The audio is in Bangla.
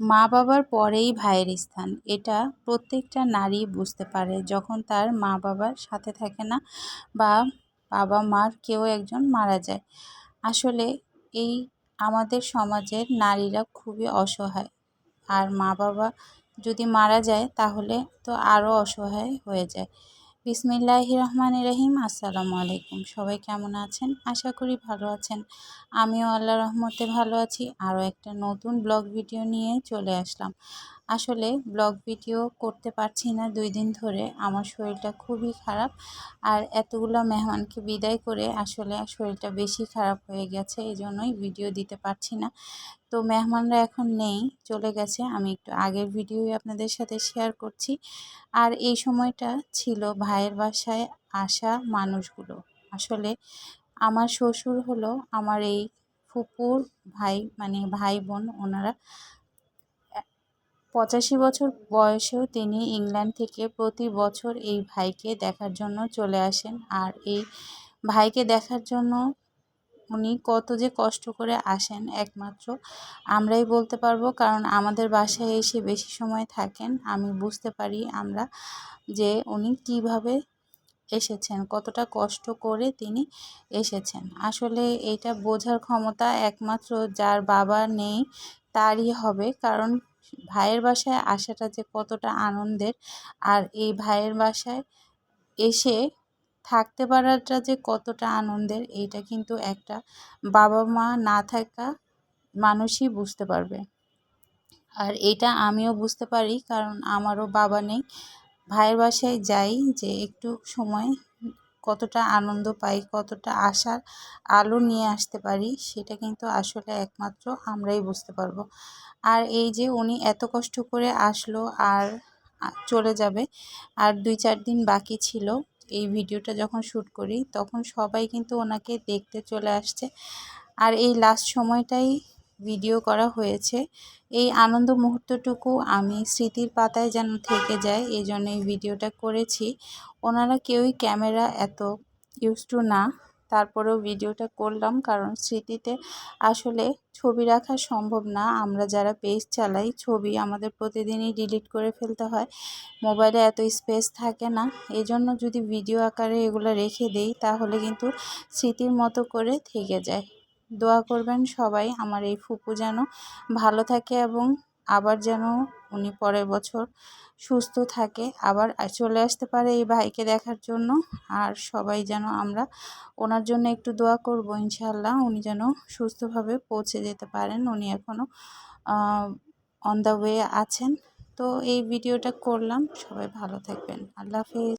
মা বাবার পরেই ভাইয়ের স্থান। এটা প্রত্যেকটা নারী বুঝতে পারে, যখন তার মা বাবার সাথে থাকে না বা বাবা মার কেউ একজন মারা যায়। আসলে এই আমাদের সমাজের নারীরা খুবই অসহায়। আর মা বাবা যদি মারা যায়, তাহলে তো আরও অসহায় হয়ে যায়। বিসমিল্লাহি রহমান রহিম। আসসালামু আলাইকুম। সবাই কেমন আছেন? আশা করি ভালো আছেন। আমিও আল্লাহ রহমতে ভালো আছি। আরও একটা নতুন ব্লগ ভিডিও নিয়ে চলে আসলাম। আসলে ব্লগ ভিডিও করতে পারছি না দুই দিন ধরে। আমার শরীরটা খুবই খারাপ আর এতগুলো মেহমানকে বিদায় করে আসলে শরীরটা বেশি খারাপ হয়ে গেছে এই জন্যই ভিডিও দিতে পারছি না। তো মেহমানরা এখন নেই, চলে গেছে। আমি একটু আগের ভিডিওই আপনাদের সাথে শেয়ার করছি। আর এই সময়টা ছিল ভাইয়ের বাসায় আসা মানুষগুলো। আসলে আমার শ্বশুর হলো আমার এই ফুপুর ভাই মানে ভাই বোন ওনারা। পঁচাশি বছর বয়সেও তিনি ইংল্যান্ড থেকে প্রতি বছর এই ভাইকে দেখার জন্য চলে আসেন। আর এই ভাইকে দেখার জন্য উনি কত যে কষ্ট করে আসেন একমাত্র আমরাই বলতে পারব, কারণ আমাদের বাসায় এসে বেশি সময় থাকেন। আমি বুঝতে পারি আমরা যে উনি কীভাবে এসেছেন, কতটা কষ্ট করে তিনি এসেছেন। আসলে এটা বোঝার ক্ষমতা একমাত্র যার বাবা নেই, তারই হবে, কারণ ভাইয়ের বাসায় আসাটা যে কতটা আনন্দের। আর এই ভাইয়ের বাসায় এসে থাকতে পারাটা যে কতটা আনন্দের, এইটা কিন্তু একটা বাবা মা না থাকা মানুষই বুঝতে পারবে। আর এটা আমিও বুঝতে পারি, কারণ আমারও বাবা নেই। ভাইয়ের বাসায় যাই যে একটু সময় কতটা আনন্দ পাই, কতটা আশার আলো নিয়ে আসতে পারি, সেটা কিন্তু আসলে একমাত্র আমরাই বুঝতে পারব। আর এই যে উনি এত কষ্ট করে আসলো আর চলে যাবে, আর দুই চার দিন বাকি ছিল এই ভিডিওটা যখন শ্যুট করি, তখন সবাই কিন্তু ওনাকে দেখতে চলে আসছে। আর এই লাস্ট সময়টাই ভিডিও করা হয়েছে। এই আনন্দ মুহূর্তটুকু আমি স্মৃতির পাতায় যেন থেকে যায়, এই জন্য এই ভিডিওটা করেছি। ওনারা কেউই ক্যামেরা এত ইউজ টু না, তারপরেও ভিডিওটা করলাম, কারণ স্মৃতিতে আসলে ছবি রাখা সম্ভব না। আমরা যারা পেজ চালাই, ছবি আমাদের প্রতিদিনই ডিলিট করে ফেলতে হয়। মোবাইলে এত স্পেস থাকে না। এই জন্য যদি ভিডিও আকারে এগুলো রেখে দেই, তাহলে কিন্তু স্মৃতির মতো করে থেকে যায়। দোয়া করবেন সবাই, আমার এই ফুপু যেন ভালো থাকে এবং আবার যেন উনি পরের বছর সুস্থ থাকে, আবার চলে আসতে পারে এই ভাইকে দেখার জন্য। আর সবাই যেন আমরা ওনার জন্য একটু দোয়া করব ইনশাল্লাহ উনি যেন সুস্থভাবে পৌঁছে যেতে পারেন। উনি এখনও অন দ্য ওয়ে আছেন। তো এই ভিডিওটা করলাম। সবাই ভালো থাকবেন। আল্লাহ হাফিজ।